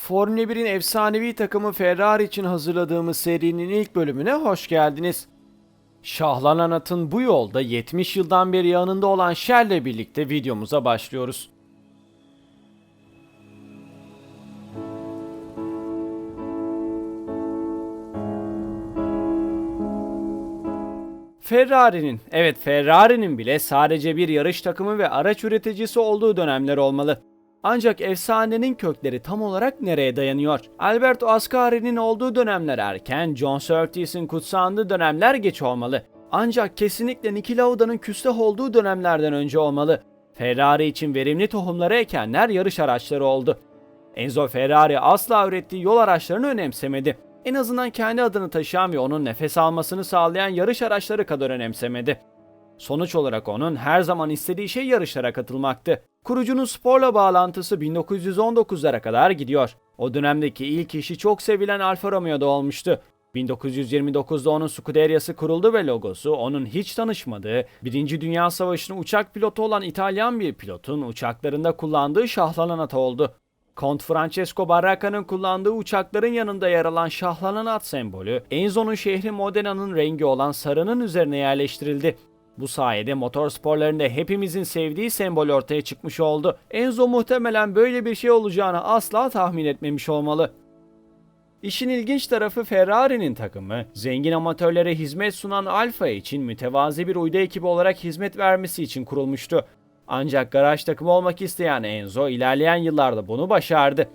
Formula 1'in efsanevi takımı Ferrari için hazırladığımız serinin ilk bölümüne hoş geldiniz. Şahlanan atın bu yolda 70 yıldan beri yanında olan Shell'le birlikte videomuza başlıyoruz. Ferrari'nin, evet Ferrari'nin bile sadece bir yarış takımı ve araç üreticisi olduğu dönemler olmalı. Ancak efsanenin kökleri tam olarak nereye dayanıyor? Alberto Ascari'nin olduğu dönemler erken, John Surtees'in kutsandığı dönemler geç olmalı. Ancak kesinlikle Niki Lauda'nın küstah olduğu dönemlerden önce olmalı. Ferrari için verimli tohumları ekenler yarış araçları oldu. Enzo Ferrari asla ürettiği yol araçlarını önemsemedi. En azından kendi adını taşıyan ve onun nefes almasını sağlayan yarış araçları kadar önemsemedi. Sonuç olarak onun her zaman istediği şey yarışlara katılmaktı. Kurucunun sporla bağlantısı 1919'lara kadar gidiyor. O dönemdeki ilk işi çok sevilen Alfa Romeo'da olmuştu. 1929'da onun Scuderia'sı kuruldu ve logosu onun hiç tanışmadığı, Birinci Dünya Savaşı'nın uçak pilotu olan İtalyan bir pilotun uçaklarında kullandığı şahlanan at oldu. Kont Francesco Barraca'nın kullandığı uçakların yanında yer alan şahlanan at sembolü, Enzo'nun şehri Modena'nın rengi olan sarının üzerine yerleştirildi. Bu sayede motor sporlarında hepimizin sevdiği sembol ortaya çıkmış oldu. Enzo muhtemelen böyle bir şey olacağını asla tahmin etmemiş olmalı. İşin ilginç tarafı Ferrari'nin takımı, zengin amatörlere hizmet sunan Alfa için mütevazi bir uydu ekibi olarak hizmet vermesi için kurulmuştu. Ancak garaj takımı olmak isteyen Enzo ilerleyen yıllarda bunu başardı.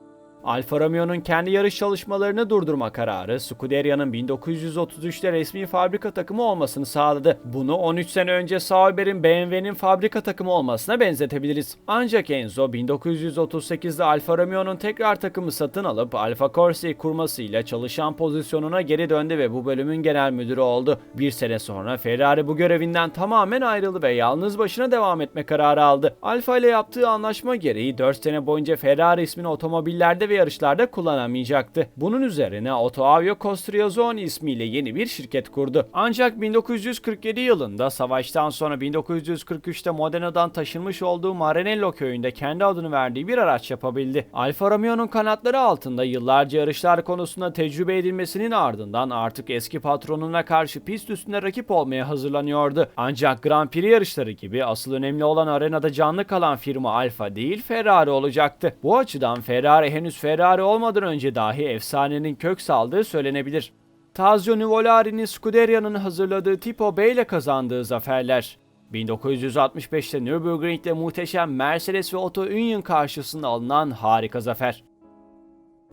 Alfa Romeo'nun kendi yarış çalışmalarını durdurma kararı Scuderia'nın 1933'te resmi fabrika takımı olmasını sağladı. Bunu 13 sene önce Sauber'in BMW'nin fabrika takımı olmasına benzetebiliriz. Ancak Enzo 1938'de Alfa Romeo'nun tekrar takımı satın alıp Alfa Corsa'yı kurmasıyla çalışan pozisyonuna geri döndü ve bu bölümün genel müdürü oldu. Bir sene sonra Ferrari bu görevinden tamamen ayrıldı ve yalnız başına devam etme kararı aldı. Alfa ile yaptığı anlaşma gereği 4 sene boyunca Ferrari ismini otomobillerde ve yarışlarda kullanamayacaktı. Bunun üzerine Autoavio Costriazzoni ismiyle yeni bir şirket kurdu. Ancak 1947 yılında savaştan sonra 1943'te Modena'dan taşınmış olduğu Maranello köyünde kendi adını verdiği bir araç yapabildi. Alfa Romeo'nun kanatları altında yıllarca yarışlar konusunda tecrübe edilmesinin ardından artık eski patronuna karşı pist üstünde rakip olmaya hazırlanıyordu. Ancak Grand Prix yarışları gibi asıl önemli olan arenada canlı kalan firma Alfa değil Ferrari olacaktı. Bu açıdan Ferrari henüz Ferrari olmadan önce dahi efsanenin kök saldığı söylenebilir. Tazio Nuvolari'nin Scuderia'nın hazırladığı Tipo B ile kazandığı zaferler. 1965'te Nürburgring'de muhteşem Mercedes ve Otto Union karşısında alınan harika zafer.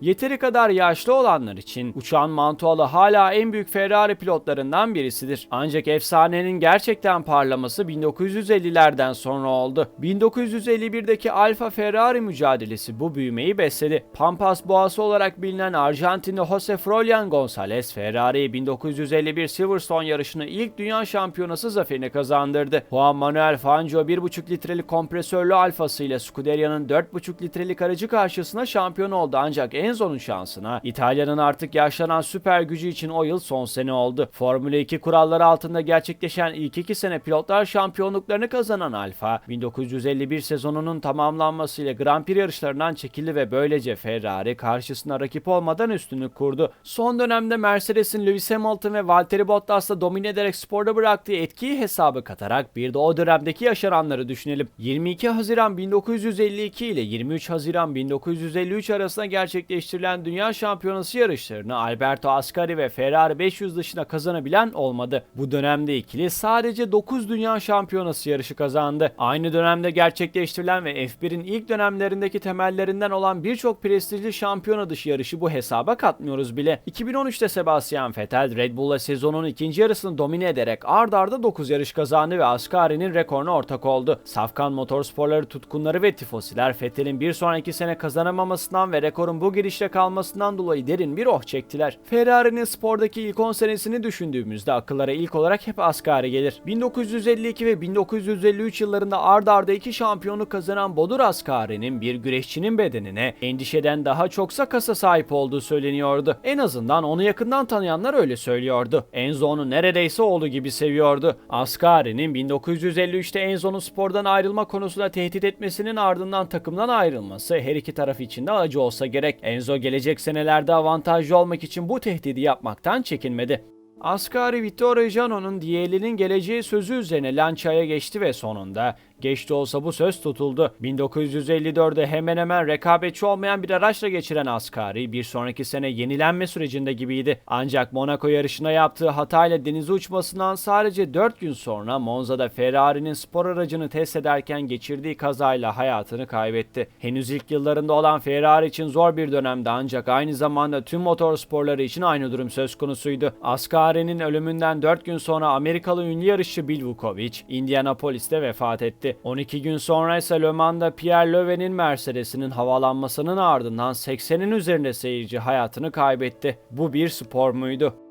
Yeteri kadar yaşlı olanlar için uçan Mantualı hala en büyük Ferrari pilotlarından birisidir. Ancak efsanenin gerçekten parlaması 1950'lerden sonra oldu. 1951'deki Alfa Ferrari mücadelesi bu büyümeyi besledi. Pampas Boğası olarak bilinen Arjantinli Jose Frolian Gonzalez, Ferrari'ye 1951 Silverstone yarışını ilk dünya şampiyonası zaferini kazandırdı. Juan Manuel Fangio 1,5 litrelik kompresörlü Alfası ile Scuderia'nın 4,5 litrelik aracı karşısına şampiyon oldu ancak Enzo'nun şansına İtalya'nın artık yaşlanan süper gücü için o yıl son sene oldu. Formula 2 kuralları altında gerçekleşen ilk iki sene pilotlar şampiyonluklarını kazanan Alfa, 1951 sezonunun tamamlanmasıyla Grand Prix yarışlarından çekildi ve böylece Ferrari karşısına rakip olmadan üstünlük kurdu. Son dönemde Mercedes'in Lewis Hamilton ve Valtteri Bottas'la domine ederek sporda bıraktığı etkiyi hesabı katarak bir de o dönemdeki yaşananları düşünelim. 22 Haziran 1952 ile 23 Haziran 1953 arasında gerçekleştirilen Dünya Şampiyonası yarışlarını Alberto Ascari ve Ferrari 500 dışında kazanabilen olmadı. Bu dönemde ikili sadece 9 Dünya Şampiyonası yarışı kazandı. Aynı dönemde gerçekleştirilen ve F1'in ilk dönemlerindeki temellerinden olan birçok prestijli şampiyona dışı yarışı bu hesaba katmıyoruz bile. 2013'te Sebastian Vettel Red Bull'la sezonun ikinci yarısını domine ederek ard arda 9 yarış kazandı ve Ascari'nin rekoruna ortak oldu. Safkan motorsporları tutkunları ve tifosiler Vettel'in bir sonraki sene kazanamamasından ve rekorun bu girişte kalmasından dolayı derin bir oh çektiler. Ferrari'nin spordaki ilk 10 senesini düşündüğümüzde akıllara ilk olarak hep Ascari gelir. 1952 ve 1953 yıllarında ard arda iki şampiyonluk kazanan Bodur Ascari'nin bir güreşçinin bedenine endişeden daha çoksa kasa sahip olduğu söyleniyordu. En azından onu yakından tanıyanlar öyle söylüyordu. Enzo onu neredeyse oğlu gibi seviyordu. Ascari'nin 1953'te Enzo'nun spordan ayrılma konusunda tehdit etmesinin ardından takımdan ayrılması her iki taraf için de acı olsa gerek. Enzo gelecek senelerde avantajlı olmak için bu tehdidi yapmaktan çekinmedi. Ascari Vittorio Jano'nun diğerinin geleceği sözü üzerine Lancia'ya geçti ve sonunda geç de olsa bu söz tutuldu. 1954'de hemen hemen rekabetçi olmayan bir araçla geçiren Ascari bir sonraki sene yenilenme sürecinde gibiydi. Ancak Monaco yarışında yaptığı hatayla denize uçmasından sadece 4 gün sonra Monza'da Ferrari'nin spor aracını test ederken geçirdiği kazayla hayatını kaybetti. Henüz ilk yıllarında olan Ferrari için zor bir dönemde ancak aynı zamanda tüm motor sporları için aynı durum söz konusuydu. Ascari'nin ölümünden 4 gün sonra Amerikalı ünlü yarışçı Bill Vukovic, Indianapolis'te vefat etti. 12 gün sonra ise Le Mans'da Pierre Löwen'in Mercedes'inin havalanmasının ardından 80'in üzerinde seyirci hayatını kaybetti. Bu bir spor muydu?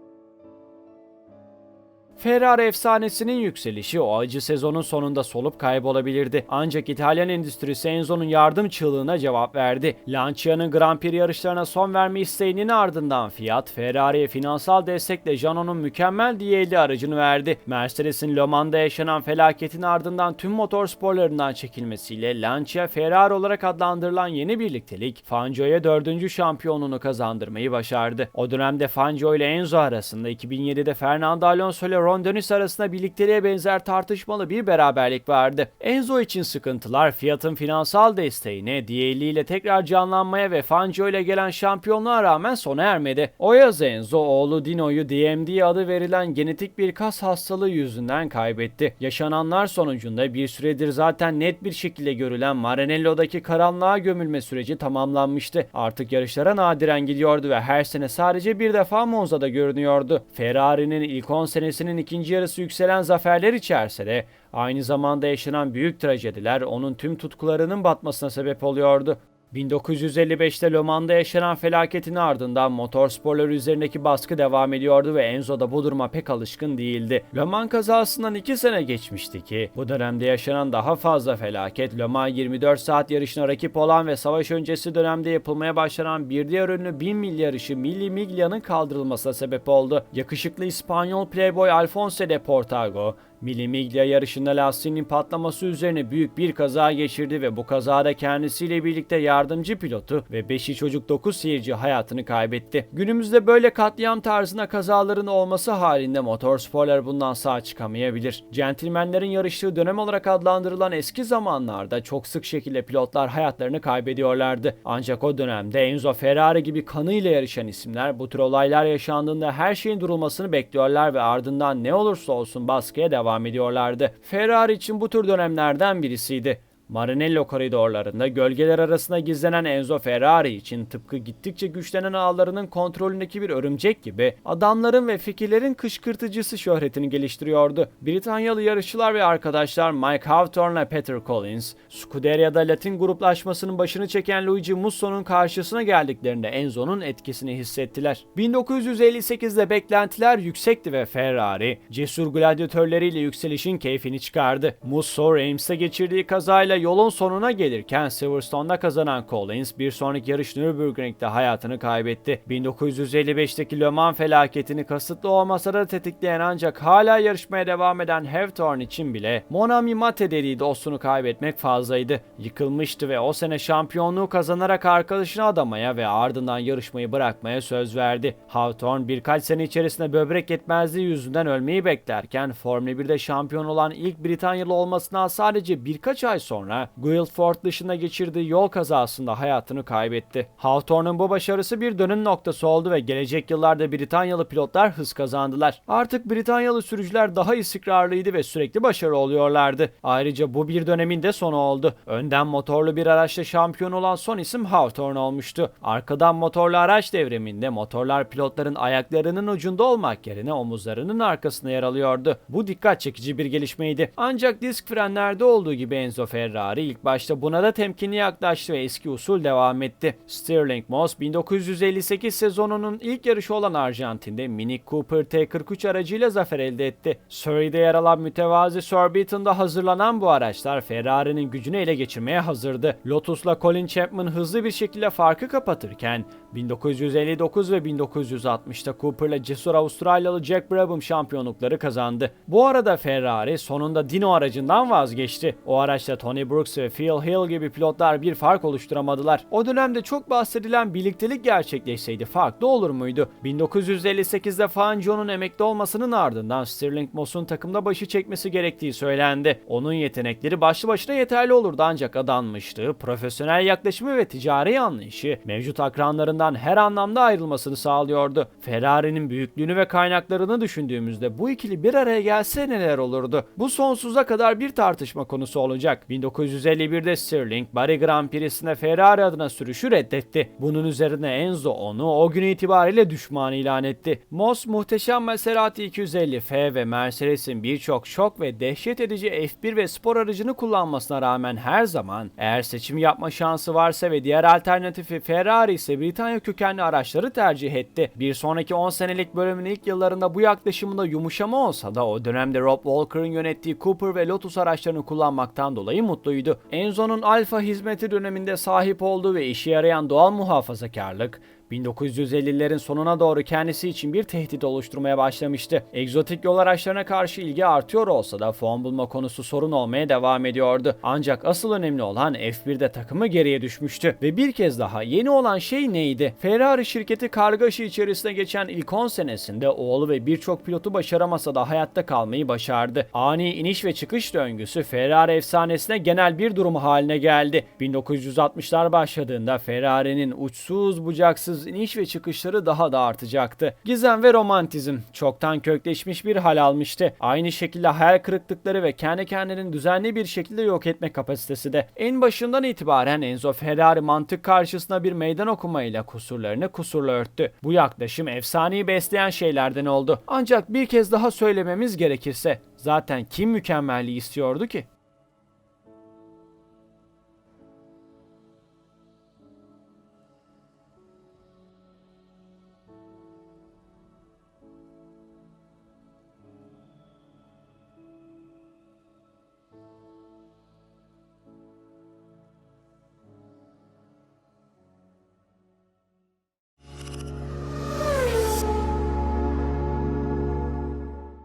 Ferrari efsanesinin yükselişi o acı sezonun sonunda solup kaybolabilirdi. Ancak İtalyan endüstrisi Enzo'nun yardım çığlığına cevap verdi. Lancia'nın Grand Prix yarışlarına son verme isteğinin ardından Fiat, Ferrari'ye finansal destekle Jano'nun mükemmel diyeli aracını verdi. Mercedes'in Le Mans'da yaşanan felaketin ardından tüm motor sporlarından çekilmesiyle Lancia Ferrari olarak adlandırılan yeni birliktelik Fangio'ya dördüncü şampiyonluğunu kazandırmayı başardı. O dönemde Fangio ile Enzo arasında 2007'de Fernando Alonso ile Ron Dennis arasında birlikteliğe benzer tartışmalı bir beraberlik vardı. Enzo için sıkıntılar Fiat'ın finansal desteğine, DL ile tekrar canlanmaya ve Fangio ile gelen şampiyonluğa rağmen sona ermedi. O yaz Enzo oğlu Dino'yu DMD adı verilen genetik bir kas hastalığı yüzünden kaybetti. Yaşananlar sonucunda bir süredir zaten net bir şekilde görülen Maranello'daki karanlığa gömülme süreci tamamlanmıştı. Artık yarışlara nadiren gidiyordu ve her sene sadece bir defa Monza'da görünüyordu. Ferrari'nin ilk 10 senesinin ikinci yarısı yükselen zaferler içerse de aynı zamanda yaşanan büyük trajediler onun tüm tutkularının batmasına sebep oluyordu. 1955'te Le Mans'da yaşanan felaketin ardından motorsporları üzerindeki baskı devam ediyordu ve Enzo da bu duruma pek alışkın değildi. Le Mans kazasından 2 sene geçmişti ki bu dönemde yaşanan daha fazla felaket Le Mans 24 saat yarışına rakip olan ve savaş öncesi dönemde yapılmaya başlanan bir diğer ünlü 1000 mil yarışı Mille Miglia'nın kaldırılmasına sebep oldu. Yakışıklı İspanyol playboy Alfonso de Portago Mille Miglia yarışında lastiğinin patlaması üzerine büyük bir kaza geçirdi ve bu kazada kendisiyle birlikte yardımcı pilotu ve 5'i çocuk 9 seyirci hayatını kaybetti. Günümüzde böyle katliam tarzına kazaların olması halinde motorsporlar bundan sağ çıkamayabilir. Centilmenlerin yarıştığı dönem olarak adlandırılan eski zamanlarda çok sık şekilde pilotlar hayatlarını kaybediyorlardı. Ancak o dönemde Enzo Ferrari gibi kanıyla yarışan isimler bu tür olaylar yaşandığında her şeyin durulmasını bekliyorlar ve ardından ne olursa olsun baskıya devam devam ediyorlardı. Ferrari için bu tür dönemlerden birisiydi. Maranello koridorlarında gölgeler arasında gizlenen Enzo Ferrari için tıpkı gittikçe güçlenen ağlarının kontrolündeki bir örümcek gibi adamların ve fikirlerin kışkırtıcısı şöhretini geliştiriyordu. Britanyalı yarışçılar ve arkadaşlar Mike Hawthorne ve Peter Collins, Scuderia'da Latin gruplaşmasının başını çeken Luigi Musso'nun karşısına geldiklerinde Enzo'nun etkisini hissettiler. 1958'de beklentiler yüksekti ve Ferrari, cesur gladyatörleriyle yükselişin keyfini çıkardı. Musso, Reims'te geçirdiği kazayla yolun sonuna gelirken Silverstone'da kazanan Collins bir sonraki yarış Nürburgring'de hayatını kaybetti. 1955'teki Le Mans felaketini kasıtlı olmasa da tetikleyen ancak hala yarışmaya devam eden Hawthorne için bile Monami Mate dediği dostunu kaybetmek fazlaydı. Yıkılmıştı ve o sene şampiyonluğu kazanarak arkadaşını adamaya ve ardından yarışmayı bırakmaya söz verdi. Hawthorne birkaç sene içerisinde böbrek yetmezliği yüzünden ölmeyi beklerken Formula 1'de şampiyon olan ilk Britanyalı olmasından sadece birkaç ay sonra sonra Guildford dışında geçirdiği yol kazasında hayatını kaybetti. Hawthorne'un bu başarısı bir dönüm noktası oldu ve gelecek yıllarda Britanyalı pilotlar hız kazandılar. Artık Britanyalı sürücüler daha istikrarlıydı ve sürekli başarı oluyorlardı. Ayrıca bu bir dönemin de sonu oldu. Önden motorlu bir araçla şampiyon olan son isim Hawthorne olmuştu. Arkadan motorlu araç devriminde motorlar pilotların ayaklarının ucunda olmak yerine omuzlarının arkasında yer alıyordu. Bu dikkat çekici bir gelişmeydi. Ancak disk frenlerde olduğu gibi Enzo Ferrari Ferrari ilk başta buna da temkinli yaklaştı ve eski usul devam etti. Stirling Moss 1958 sezonunun ilk yarışı olan Arjantin'de Mini Cooper T43 aracıyla zafer elde etti. Surrey'de yer alan mütevazi Surbiton'da hazırlanan bu araçlar Ferrari'nin gücünü ele geçirmeye hazırdı. Lotus'la Colin Chapman hızlı bir şekilde farkı kapatırken 1959 ve 1960'ta Cooper'la cesur Avustralyalı Jack Brabham şampiyonlukları kazandı. Bu arada Ferrari sonunda Dino aracından vazgeçti. O araçla Tony Tony Brooks ve Phil Hill gibi pilotlar bir fark oluşturamadılar. O dönemde çok bahsedilen birliktelik gerçekleşseydi farklı olur muydu? 1958'de Fangio'nun emekli olmasının ardından Stirling Moss'un takımda başı çekmesi gerektiği söylendi. Onun yetenekleri başlı başına yeterli olurdu ancak adanmışlığı, profesyonel yaklaşımı ve ticari anlayışı mevcut akranlarından her anlamda ayrılmasını sağlıyordu. Ferrari'nin büyüklüğünü ve kaynaklarını düşündüğümüzde bu ikili bir araya gelse neler olurdu? Bu sonsuza kadar bir tartışma konusu olacak. 1951'de Stirling, Barry Grand Prix'sinde Ferrari adına sürüşü reddetti. Bunun üzerine Enzo onu o gün itibariyle düşman ilan etti. Moss muhteşem Maserati 250F ve Mercedes'in birçok şok ve dehşet edici F1 ve spor aracını kullanmasına rağmen her zaman eğer seçim yapma şansı varsa ve diğer alternatifi Ferrari ise Britanya kökenli araçları tercih etti. Bir sonraki 10 senelik bölümün ilk yıllarında bu yaklaşımında yumuşama olsa da o dönemde Rob Walker'ın yönettiği Cooper ve Lotus araçlarını kullanmaktan dolayı mutluydu. Enzo'nun Alfa hizmeti döneminde sahip olduğu ve işe yarayan doğal muhafazakarlık 1950'lerin sonuna doğru kendisi için bir tehdit oluşturmaya başlamıştı. Egzotik yol araçlarına karşı ilgi artıyor olsa da fon bulma konusu sorun olmaya devam ediyordu. Ancak asıl önemli olan F1'de takımı geriye düşmüştü. Ve bir kez daha yeni olan şey neydi? Ferrari şirketi kargaşa içerisinde geçen ilk 10 senesinde oğlu ve birçok pilotu başaramasa da hayatta kalmayı başardı. Ani iniş ve çıkış döngüsü Ferrari efsanesine genel bir durum haline geldi. 1960'lar başladığında Ferrari'nin uçsuz bucaksız iniş ve çıkışları daha da artacaktı. Gizem ve romantizm çoktan kökleşmiş bir hal almıştı. Aynı şekilde hayal kırıklıkları ve kendi kendini düzenli bir şekilde yok etme kapasitesi de. En başından itibaren Enzo Ferrari mantık karşısında bir meydan okumayla kusurlarını kusurla örttü. Bu yaklaşım efsaneyi besleyen şeylerden oldu. Ancak bir kez daha söylememiz gerekirse zaten kim mükemmelliği istiyordu ki?